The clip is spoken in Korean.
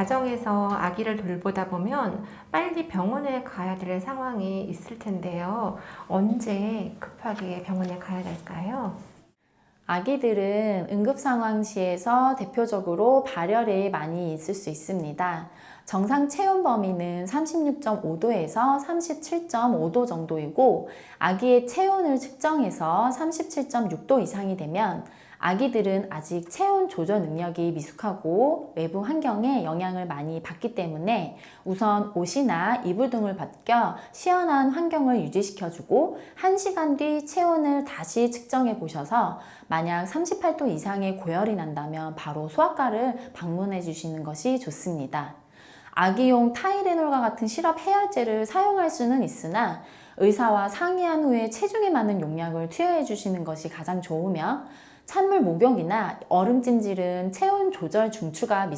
가정에서 아기를 돌보다 보면 빨리 병원에 가야 될 상황이 있을 텐데요. 언제 급하게 병원에 가야 될까요? 아기들은 응급 상황 시에서 대표적으로 발열이 많이 있을 수 있습니다. 정상 체온 범위는 36.5도에서 37.5도 정도이고 아기의 체온을 측정해서 37.6도 이상이 되면 아기들은 아직 체온 조절 능력이 미숙하고 외부 환경에 영향을 많이 받기 때문에 우선 옷이나 이불 등을 벗겨 시원한 환경을 유지시켜주고 1시간 뒤 체온을 다시 측정해 보셔서 만약 38도 이상의 고열이 난다면 바로 소아과를 방문해 주시는 것이 좋습니다. 아기용 타이레놀과 같은 시럽 해열제를 사용할 수는 있으나 의사와 상의한 후에 체중에 맞는 용량을 투여해 주시는 것이 가장 좋으며 찬물 목욕이나 얼음 찜질은 체온 조절 중추가